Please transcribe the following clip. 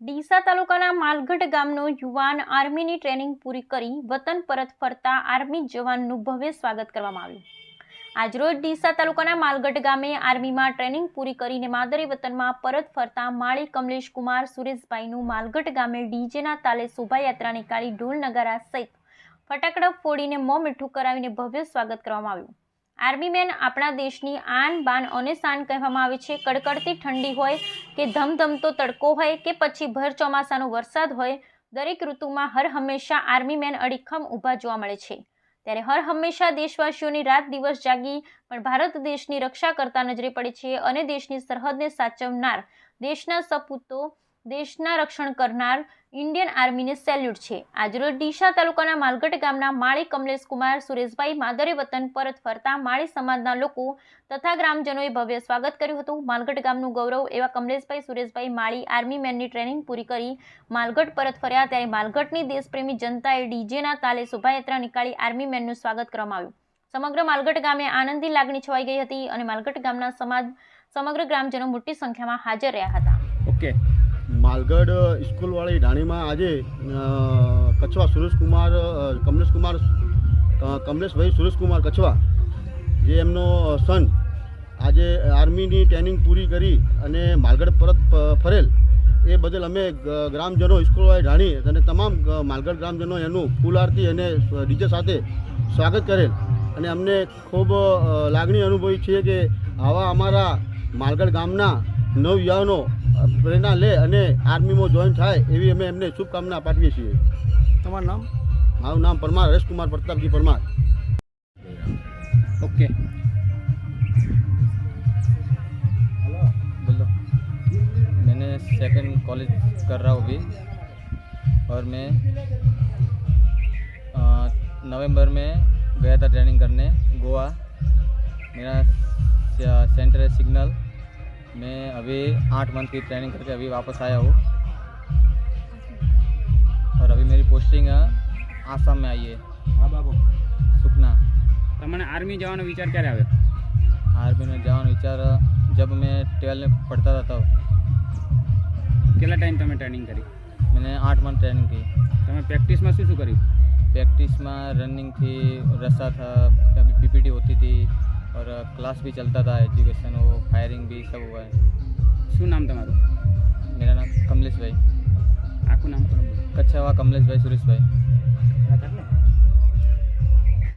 ડીસા તાલુકાના માલગઢ ગામનો યુવાન આર્મીની ટ્રેનિંગ પૂરી કરી વતન પરત ફરતા આર્મી જવાનનું ભવ્ય સ્વાગત કરવામાં આવ્યું. આજરોજ ડીસા તાલુકાના માલગઢ ગામે આર્મીમાં ટ્રેનિંગ પૂરી કરીને માદરે વતનમાં પરત ફરતા માળી કમલેશ કુમાર, સુરેશભાઈનું માલગઢ ગામે ડીજેના તાલે શોભાયાત્રા નીકાળી ઢોલ નગારા સહિત ફટાકડા ફોડીને મોં મીઠું કરાવીને ભવ્ય સ્વાગત કરવામાં આવ્યું. આર્મી મેન આપણા દેશની આન બાન અને શાન કહેવામાં આવે છે. કડકડતી ઠંડી હોય કે ધમધમતો તડકો હોય કે પછી ભર ચોમાસાનો વરસાદ હોય, દરેક ઋતુમાં હર હંમેશા આર્મી મેન અડીખમ ઊભા જોવા મળે છે. ત્યારે હર હંમેશા દેશવાસીઓની રાત દિવસ જાગી, પણ ભારત દેશની રક્ષા કરતા નજરે પડે છે અને દેશની સરહદને સાચવનાર દેશના સપૂતો દેશના રક્ષણ કરનાર ઇન્ડિયન આર્મીને સેલ્યુટ છે. આજરોજ ડીસા તાલુકાના માલગઢ ગામના માળી કમલેશ કુમાર સુરેશભાઈ માદરે વતન પરત ફરતા માળી સમાજના લોકો તથા ગ્રામજનોએ ભવ્ય સ્વાગત કર્યું હતું. માલગઢ ગામનું ગૌરવ એવા કમલેશભાઈ સુરેશભાઈ માળી આર્મી મેનની ટ્રેનિંગ પૂરી કરી માલગઢ પરત ફર્યા ત્યારે માલગઢની દેશપ્રેમી જનતાએ ડીજેના તાલે શોભાયાત્રા નીકાળી આર્મી મેનનું સ્વાગત કરવામાં આવ્યું. સમગ્ર માલગઢ ગામે આનંદની લાગણી છવાઈ ગઈ હતી અને માલગઢ ગામના સમાજ સમગ્ર ગ્રામજનો મોટી સંખ્યામાં હાજર રહ્યા હતા. ઓકે. માલગઢ સ્કૂલવાળી ઢાણીમાં આજે કચ્છવા સુરેશકુમાર કમલેશકુમાર કમલેશભાઈ સુરેશકુમાર કચ્છવા જે એમનો સન આજે આર્મીની ટ્રેનિંગ પૂરી કરી અને માલગઢ પરત ફરેલ. એ બદલ અમે ગ્રામજનો સ્કૂલવાળી ઢાણી અને તમામ માલગઢ ગ્રામજનો એનું ફૂલ આરતી અને ડીજે સાથે સ્વાગત કરેલ. અને અમને ખૂબ લાગણી અનુભવી છે કે આવા અમારા માલગઢ ગામના નવયુવાનો અ, પ્રેરણા લે અને આર્મીમાં જોઈન થાય એવી અમે એમને શુભકામના પાઠવીએ છીએ તમારું નામ મારું નામ પરમાર હરેશકુમાર પ્રતાપજી પરમાર ओके बोलो मैंने सेकंड कॉलेज कर रहा हूँ अभी और मैं अ, नवंबर में गया था ट्रेनिंग करने गोवा मेरा से- सेंटर है सिग्नल मैं अभी आठ मंथ की ट्रेनिंग करके अभी वापस आया हूँ और अभी मेरी पोस्टिंग आसाम में आई है હા બાબુ सुखना તમને આર્મી જવાનો વિચાર ક્યારે આવ્યો आर्मी में जवान विचार जब मैं ट्वेल्व में पढ़ता था तब કેટલા ટાઈમ તમે ટ્રેનિંગ કરી मैंने आठ मंथ ट्रेनिंग की તમે પ્રેક્ટિસમાં શું શું કર્યું प्रैक्टिस में रनिंग थी रस्सा था बीपीटी होती थी और क्लास भी चलता था एजुकेशन वो फायरिंग भी सब हुआ है શું નામ તમારું मेरा नाम कमलेश भाई આખું નામ કરો कच्छा हुआ